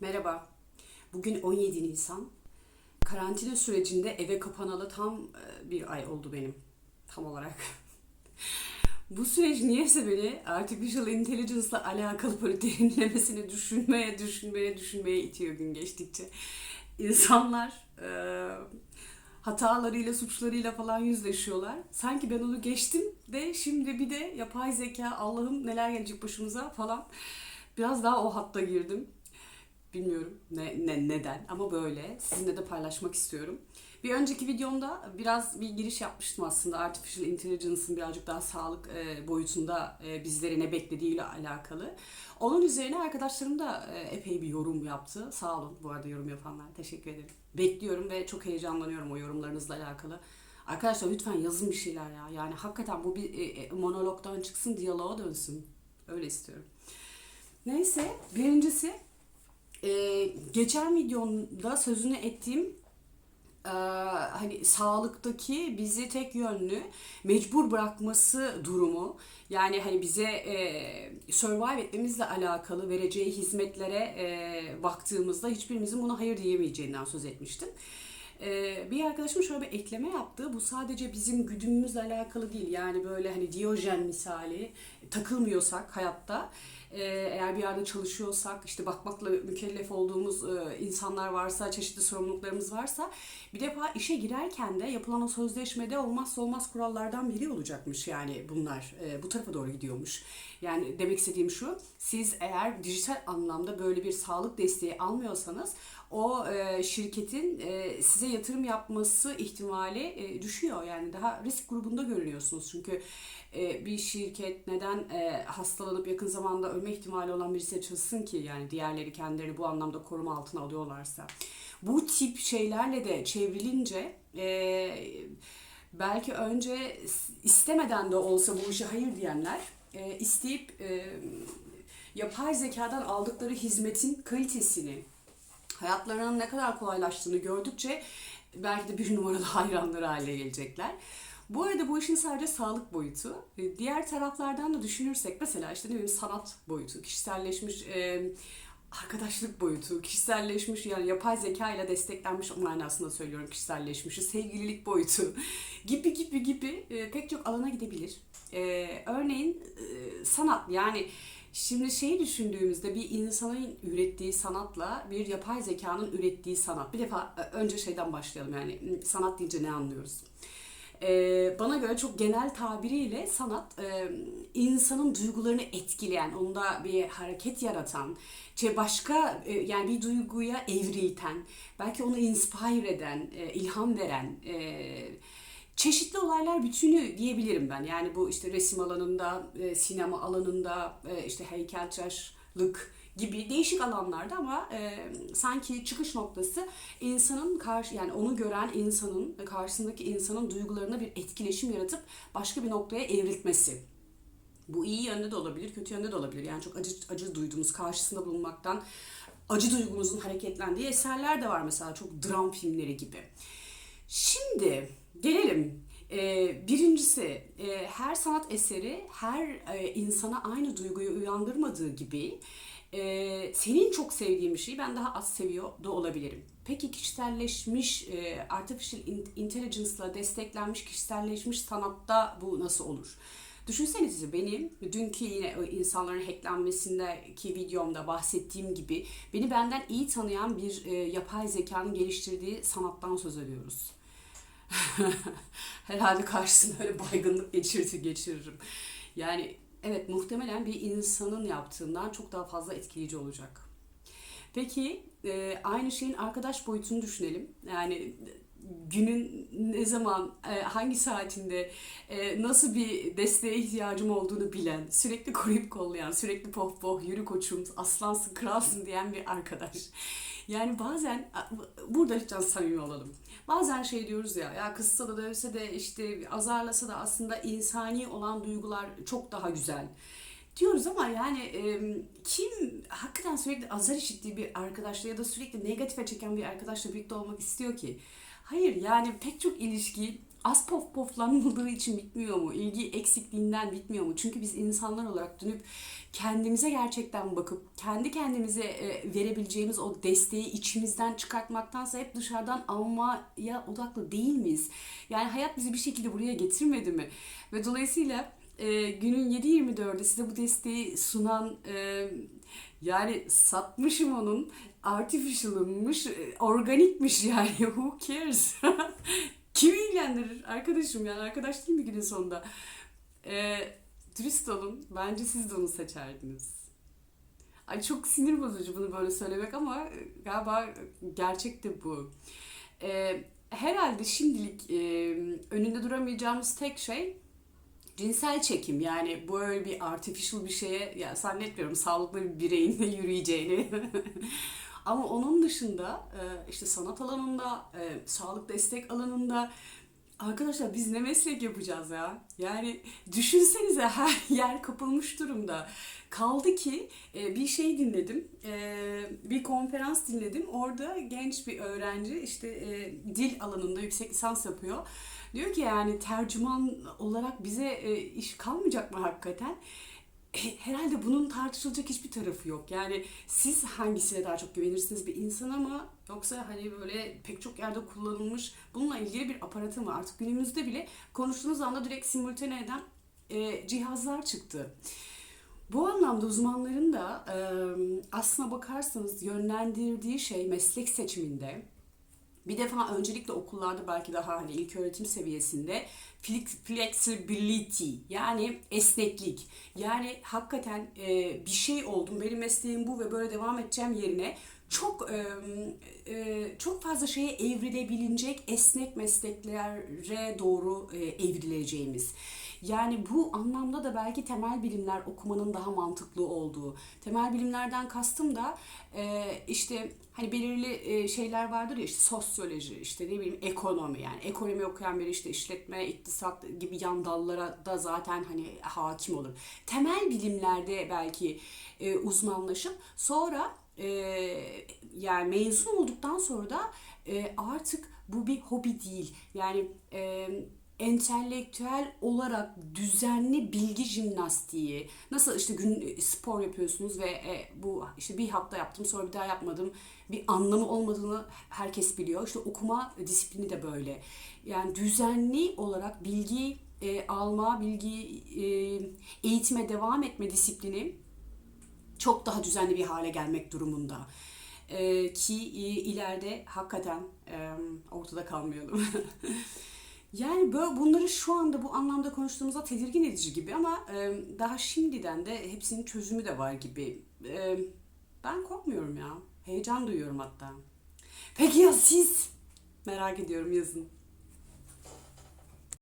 Merhaba. Bugün 17 Nisan. Karantina sürecinde eve kapanalı tam e, bir ay oldu benim. Tam olarak. Bu süreç niyeyse beni artificial intelligence ile alakalı böyle derinlemesine düşünmeye, düşünmeye, düşünmeye itiyor gün geçtikçe. İnsanlar e, hatalarıyla, suçlarıyla falan yüzleşiyorlar. Sanki ben onu geçtim de şimdi bir de yapay zeka Allah'ım neler gelecek başımıza falan. Biraz daha o hatta girdim. Bilmiyorum ne, ne neden ama böyle sizinle de paylaşmak istiyorum. Bir önceki videomda biraz bir giriş yapmıştım aslında Artificial Intelligence'ın birazcık daha sağlık e, boyutunda e, bizleri ne beklediğiyle alakalı. Onun üzerine arkadaşlarım da e, epey bir yorum yaptı. Sağ olun bu arada yorum yapanlar. Teşekkür ederim. Bekliyorum ve çok heyecanlanıyorum o yorumlarınızla alakalı. Arkadaşlar lütfen yazın bir şeyler ya. Yani hakikaten bu bir e, e, monologdan çıksın, diyaloğa dönsün. Öyle istiyorum. Neyse, birincisi e, geçen videomda sözünü ettiğim e, hani sağlıktaki bizi tek yönlü mecbur bırakması durumu yani hani bize e, survive etmemizle alakalı vereceği hizmetlere e, baktığımızda hiçbirimizin buna hayır diyemeyeceğinden söz etmiştim. E, bir arkadaşım şöyle bir ekleme yaptı. Bu sadece bizim güdümümüzle alakalı değil. Yani böyle hani Diyojen misali takılmıyorsak hayatta ee, eğer bir yerde çalışıyorsak, işte bakmakla mükellef olduğumuz e, insanlar varsa, çeşitli sorumluluklarımız varsa bir defa işe girerken de yapılan o sözleşmede olmazsa olmaz kurallardan biri olacakmış yani bunlar. E, bu tarafa doğru gidiyormuş. Yani demek istediğim şu, siz eğer dijital anlamda böyle bir sağlık desteği almıyorsanız o e, şirketin size yatırım yapması ihtimali düşüyor. Yani daha risk grubunda görünüyorsunuz. Çünkü bir şirket neden hastalanıp yakın zamanda ölme ihtimali olan birisi çalışsın ki yani diğerleri kendilerini bu anlamda koruma altına alıyorlarsa. Bu tip şeylerle de çevrilince e, belki önce istemeden de olsa bu işe hayır diyenler e, isteyip e, yapay zekadan aldıkları hizmetin kalitesini, hayatlarının ne kadar kolaylaştığını gördükçe belki de bir numaralı hayranları haline gelecekler. Bu arada bu işin sadece sağlık boyutu. Diğer taraflardan da düşünürsek mesela işte ne bileyim sanat boyutu, kişiselleşmiş e, arkadaşlık boyutu, kişiselleşmiş yani yapay zeka ile desteklenmiş manasında söylüyorum kişiselleşmişi, sevgililik boyutu gibi gibi gibi e, pek çok alana gidebilir. E, örneğin e, sanat yani Şimdi şeyi düşündüğümüzde bir insanın ürettiği sanatla bir yapay zekanın ürettiği sanat. Bir defa e, önce şeyden başlayalım yani sanat deyince ne anlıyoruz? E, bana göre çok genel tabiriyle sanat e, insanın duygularını etkileyen, onda bir hareket yaratan, şey başka e, yani bir duyguya evrilten, belki onu inspire eden, e, ilham veren e, çeşitli olaylar bütünü diyebilirim ben. Yani bu işte resim alanında, e, sinema alanında, e, işte heykeltıraşlık, gibi değişik alanlarda ama e, sanki çıkış noktası insanın karşı yani onu gören insanın karşısındaki insanın duygularına bir etkileşim yaratıp başka bir noktaya evriltmesi. Bu iyi yönde de olabilir, kötü yönde de olabilir. Yani çok acı acı duyduğumuz karşısında bulunmaktan acı duygumuzun hareketlendiği eserler de var mesela çok dram filmleri gibi. Şimdi gelelim ee, birincisi e, her sanat eseri her e, insana aynı duyguyu uyandırmadığı gibi e, senin çok sevdiğin bir şeyi ben daha az seviyor da olabilirim. Peki kişiselleşmiş, e, artificial intelligence ile desteklenmiş kişiselleşmiş sanatta bu nasıl olur? Düşünsenize benim dünkü yine insanların hacklenmesindeki videomda bahsettiğim gibi beni benden iyi tanıyan bir e, yapay zekanın geliştirdiği sanattan söz ediyoruz. Herhalde karşısında öyle baygınlık geçirdi geçiririm. Yani evet muhtemelen bir insanın yaptığından çok daha fazla etkileyici olacak. Peki e, aynı şeyin arkadaş boyutunu düşünelim. Yani günün ne zaman, e, hangi saatinde, e, nasıl bir desteğe ihtiyacım olduğunu bilen, sürekli koruyup kollayan, sürekli poh poh, yürü koçum, aslansın, kralsın diyen bir arkadaş. Yani bazen, burada lütfen samimi olalım. Bazen şey diyoruz ya, ya kızsa da dövse de işte azarlasa da aslında insani olan duygular çok daha güzel diyoruz ama yani e, kim hakikaten sürekli azar işittiği bir arkadaşla ya da sürekli negatife çeken bir arkadaşla birlikte olmak istiyor ki? Hayır yani pek çok ilişki az pof poflanıldığı için bitmiyor mu? İlgi eksikliğinden bitmiyor mu? Çünkü biz insanlar olarak dönüp kendimize gerçekten bakıp kendi kendimize e, verebileceğimiz o desteği içimizden çıkartmaktansa hep dışarıdan almaya odaklı değil miyiz? Yani hayat bizi bir şekilde buraya getirmedi mi? Ve dolayısıyla e, günün 7-24'de size bu desteği sunan e, yani satmışım onun artificial'ınmış, e, organikmiş yani who cares? Kimi ilgilendirir arkadaşım yani arkadaş değil mi günün sonunda? E, dürüst olun bence siz de onu seçerdiniz. Ay çok sinir bozucu bunu böyle söylemek ama e, galiba gerçek de bu. E, herhalde şimdilik e, önünde duramayacağımız tek şey cinsel çekim yani böyle bir artificial bir şeye ya zannetmiyorum sağlıklı bir bireyin yürüyeceğini. Ama onun dışında e, işte sanat alanında, e, sağlık destek alanında arkadaşlar biz ne meslek yapacağız ya? Yani düşünsenize her yer kapılmış durumda. Kaldı ki e, bir şey dinledim, e, bir konferans dinledim. Orada genç bir öğrenci işte e, dil alanında yüksek lisans yapıyor. Diyor ki yani tercüman olarak bize iş kalmayacak mı hakikaten? E, Herhalde bunun tartışılacak hiçbir tarafı yok. Yani siz hangisine daha çok güvenirsiniz bir insana mı yoksa hani böyle pek çok yerde kullanılmış bununla ilgili bir aparatı mı? Artık günümüzde bile konuştuğunuz anda direkt simultane eden e, cihazlar çıktı. Bu anlamda uzmanların da e, aslına bakarsanız yönlendirdiği şey meslek seçiminde bir defa öncelikle okullarda belki daha hani ilk öğretim seviyesinde flex- flexibility yani esneklik. Yani hakikaten e, bir şey oldum benim mesleğim bu ve böyle devam edeceğim yerine çok e, çok fazla şeye evrilebilecek esnek mesleklere doğru e, evrileceğimiz. Yani bu anlamda da belki temel bilimler okumanın daha mantıklı olduğu. Temel bilimlerden kastım da e, işte hani belirli e, şeyler vardır ya işte sosyoloji, işte ne bileyim ekonomi yani ekonomi okuyan biri işte işletme, iktisat gibi yan dallara da zaten hani hakim olur. Temel bilimlerde belki e, uzmanlaşıp sonra e, yani mezun olduktan sonra da e, artık bu bir hobi değil. Yani e, entelektüel olarak düzenli bilgi jimnastiği nasıl işte gün spor yapıyorsunuz ve e, bu işte bir hafta yaptım sonra bir daha yapmadım bir anlamı olmadığını herkes biliyor. İşte okuma disiplini de böyle. Yani düzenli olarak bilgi e, alma, bilgi e, eğitime devam etme disiplini çok daha düzenli bir hale gelmek durumunda. Ee, ki ileride hakikaten e, ortada kalmayalım. yani böyle bunları şu anda bu anlamda konuştuğumuzda tedirgin edici gibi ama e, daha şimdiden de hepsinin çözümü de var gibi. E, ben korkmuyorum ya. Heyecan duyuyorum hatta. Peki ya siz? Merak ediyorum yazın.